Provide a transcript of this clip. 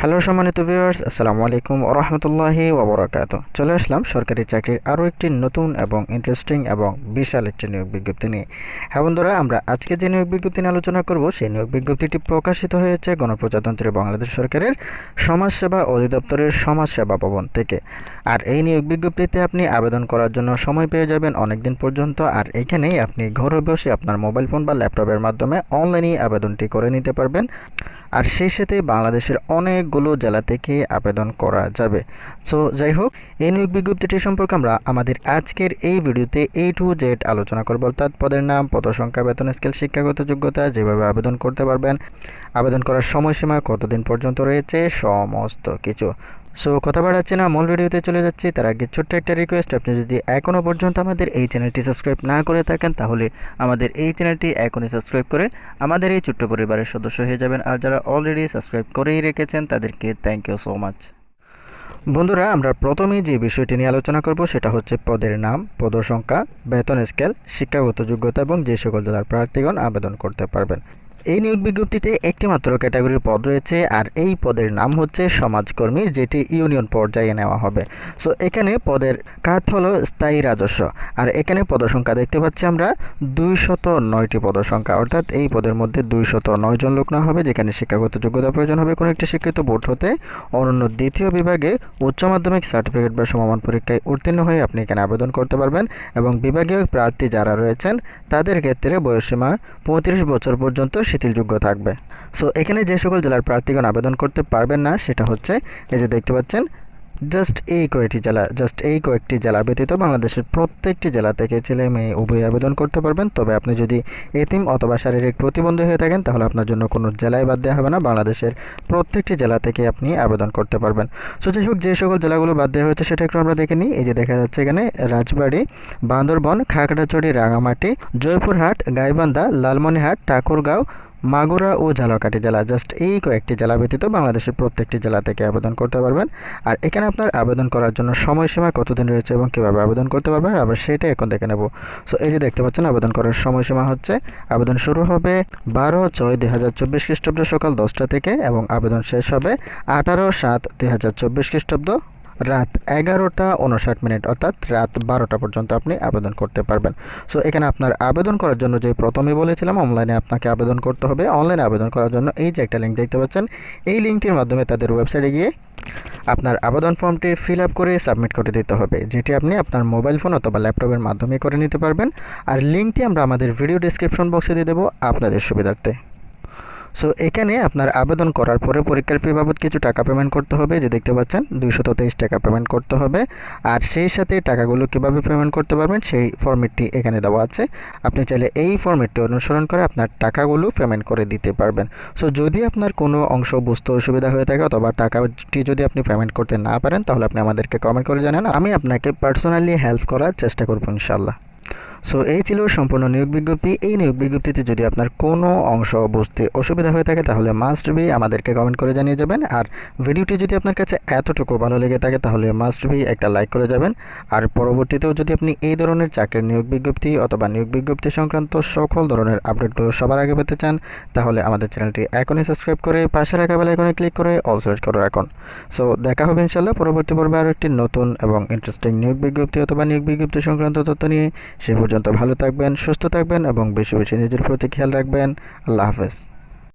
Hello সম্মানিত viewers আসসালামু আলাইকুম ওরহমতুল্লাহি ওবরাকাত চলে আসলাম সরকারি চাকরির আরও একটি নতুন এবং ইন্টারেস্টিং এবং বিশাল একটি নিয়োগ বিজ্ঞপ্তি নিয়ে। হ্যাঁ বন্ধুরা, আমরা আজকে যে নিয়োগ বিজ্ঞপ্তি নিয়ে আলোচনা করব, সেই নিয়োগ বিজ্ঞপ্তিটি প্রকাশিত হয়েছে গণপ্রজাতন্ত্রী বাংলাদেশ সরকারের সমাজসেবা অধিদপ্তরের সমাজসেবা ভবন থেকে। আর এই নিয়োগ বিজ্ঞপ্তিতে আপনি আবেদন করার জন্য সময় পেয়ে যাবেন অনেক দিন পর্যন্ত, আর এখানেই আপনি ঘরে বসে আপনার মোবাইল ফোন বা ল্যাপটপের মাধ্যমে অনলাইনেই আবেদনটি করে নিতে পারবেন। আর সেই সাথে বাংলাদেশের অনেকগুলো জেলা থেকে আবেদন করা যাবে। সো যাই হোক, এই নিয়োগ বিজ্ঞপ্তিটি সম্পর্কে আমরা আমাদের আজকের এই ভিডিওতে এ টু জেড আলোচনা করব। অর্থাৎ পদের নাম, পদ সংখ্যা, বেতন স্কেল, শিক্ষাগত যোগ্যতা, যেভাবে আবেদন করতে পারবেন। আবেদন করার সময়সীমা কতদিন পর্যন্ত রয়েছে, সমস্ত কিছু। সো কথা বাড়াচ্ছে না, মূল ভিডিওতে চলে যাচ্ছি। তার আগে ছোট্ট একটা রিকোয়েস্ট আপনি যদি এখনও পর্যন্ত আমাদের এই চ্যানেলটি সাবস্ক্রাইব না করে থাকেন, তাহলে আমাদের এই চ্যানেলটি এখনই সাবস্ক্রাইব করে আমাদের এই ছোট্ট পরিবারের সদস্য হয়ে যাবেন। আর যারা অলরেডি সাবস্ক্রাইব করেই রেখেছেন, তাদেরকে থ্যাংক ইউ সো মাচ বন্ধুরা, আমরা প্রথমেই যে বিষয়টি নিয়ে আলোচনা করব, সেটা হচ্ছে পদের নাম, পদ সংখ্যা, বেতন স্কেল শিক্ষাগত যোগ্যতা এবং যে সকল জেলার প্রার্থীগণ আবেদন করতে পারবেন। এই নিয়োগ বিজ্ঞপ্তিতে একটি মাত্র ক্যাটাগরির পদ রয়েছে আর এই পদের নাম হচ্ছে সমাজকর্মী, যেটি ইউনিয়ন পর্যায়ে নেওয়া হবে। সো এখানে পদের কাজ হলো স্থায়ী রাজস্ব। আর এখানে পদসংখ্যা দেখতে পাচ্ছি আমরা দুইশত নয়টি পদসংখ্যা। অর্থাৎ এই পদের মধ্যে দুইশত নয় জন লোক না হবে, যেখানে শিক্ষাগত যোগ্যতা প্রয়োজন হবে কোনো একটি শিক্ষিত বোর্ড হতে। অনন্য দ্বিতীয় বিভাগে উচ্চ মাধ্যমিক সার্টিফিকেট বা সমামান পরীক্ষায় উত্তীর্ণ হয়ে আপনি এখানে আবেদন করতে পারবেন এবং বিভাগীয় প্রার্থী যারা রয়েছেন, তাদের ক্ষেত্রে বয়সীমা পঁয়ত্রিশ বছর পর্যন্ত শিথিলযোগ্য থাকবে। সো এখানে যে সকল জেলার প্রার্থীগণ আবেদন করতে পারবেন না, সেটা হচ্ছে, এই যে দেখতে পাচ্ছেন জাস্ট এই কয়েকটি জেলা জাস্ট এই কয়েকটি জেলা ব্যতীত বাংলাদেশের প্রত্যেকটি জেলা থেকে ছেলে মেয়ে উভয় আবেদন করতে পারবেন। তবে আপনি যদি এতিম অথবা শারীরিক প্রতিবন্ধী হয়ে থাকেন, তাহলে আপনার জন্য কোনো জেলায় বাদ দেওয়া হবে না, বাংলাদেশের প্রত্যেকটি জেলা থেকে আপনি আবেদন করতে পারবেন। সো যাই হোক, যে সকল জেলাগুলো বাদ দেওয়া হয়েছে, সেটা একটু আমরা দেখে নিই। এই যে দেখা যাচ্ছে এখানে, রাজবাড়ি, বান্দরবন, খাগড়াছড়ি, রাঙামাটি, জয়পুরহাট, গাইবান্ধা লালমনিহাট ঠাকুরগাঁও মাগুরা ও ঝালকাঠি জেলা জাস্ট এই কয়েকটি জেলা ব্যতীত বাংলাদেশের প্রত্যেকটি জেলা থেকে আবেদন করতে পারবেন। আর এখানে আপনার আবেদন করার জন্য সময়সীমা কতদিন রয়েছে এবং কীভাবে আবেদন করতে পারবেন আবার সেটা এখন দেখে নেব। সো এই যে দেখতে পাচ্ছেন, আবেদন করার সময়সীমা হচ্ছে, আবেদন শুরু হবে বারো ছয় দুই হাজার চব্বিশ খ্রিস্টাব্দ সকাল দশটা থেকে এবং আবেদন শেষ হবে আঠারো সাত দুই হাজার চব্বিশ খ্রিস্টাব্দ রাত এগারোটা উনষাট মিনিট, অর্থাৎ রাত বারোটা পর্যন্ত আপনি আবেদন করতে পারবেন। সো এখানে আপনার আবেদন করার জন্য যে প্রথমেই বলেছিলাম অনলাইনে আপনাকে আবেদন করতে হবে। অনলাইনে আবেদন করার জন্য এই যে একটা লিঙ্ক দেখতে পাচ্ছেন, এই লিঙ্কটির মাধ্যমে তাদের ওয়েবসাইটে গিয়ে আপনার আবেদন ফর্মটি ফিল আপ করে সাবমিট করে দিতে হবে, যেটি আপনি আপনার মোবাইল ফোন অথবা ল্যাপটপের মাধ্যমে করে নিতে পারবেন। আর লিঙ্কটি আমরা আমাদের ভিডিও ডিসক্রিপশন বক্সে দিয়ে দেবো আপনাদের সুবিধার্থে। সো এখানে আপনার আবেদন করার পরে পরীক্ষার ফি বাবদ কিছু টাকা পেমেন্ট করতে হবে। যে দেখতে পাচ্ছেন, দুইশত তেইশ টাকা পেমেন্ট করতে হবে। আর সেই সাথে টাকাগুলো কীভাবে পেমেন্ট করতে পারবেন, সেই ফর্মেটটি এখানে দেওয়া আছে। আপনি চাইলে এই ফর্মেটটি অনুসরণ করে আপনার টাকাগুলো পেমেন্ট করে দিতে পারবেন। সো যদি আপনার কোনো অংশ বুঝতে অসুবিধা হয়ে থাকে অথবা টাকাটি যদি আপনি পেমেন্ট করতে না পারেন, তাহলে আপনি আমাদেরকে কমেন্ট করে জানান। আমি আপনাকে পার্সোনালি হেল্প করার চেষ্টা করব ইনশাল্লাহ সো এই ছিল সম্পূর্ণ নিয়োগ বিজ্ঞপ্তি। এই নিয়োগ বিজ্ঞপ্তিতে যদি আপনার কোনো অংশ বুঝতে অসুবিধা হয়ে থাকে, তাহলে মাস্ট বি আমাদেরকে কমেন্ট করে জানিয়ে যাবেন। আর ভিডিওটি যদি আপনার কাছে এতটুকু ভালো লেগে থাকে, তাহলে মাস্ট বি একটা লাইক করে যাবেন। আর পরবর্তীতেও যদি আপনি এই ধরনের চাকরির নিয়োগ বিজ্ঞপ্তি অথবা নিয়োগ বিজ্ঞপ্তি সংক্রান্ত সকল ধরনের আপডেটগুলো সবার আগে পেতে চান, তাহলে আমাদের চ্যানেলটি এখনই সাবস্ক্রাইব করে পাশে রাখা বেলা এখানে ক্লিক করে অল সিলেক্ট করে রাখুন। সো দেখা হবে ইনশাল্লাহ পরবর্তী পর্বে আরও একটি নতুন এবং ইন্টারেস্টিং নিয়োগ বিজ্ঞপ্তি অথবা নিয়োগ বিজ্ঞপ্তি সংক্রান্ত তথ্য নিয়ে। সে পর্যন্ত ভালো থাকবেন সুস্থ থাকবেন এবং বেশি বেশি নিজের প্রতি খেয়াল রাখবেন। আল্লাহ হাফেজ।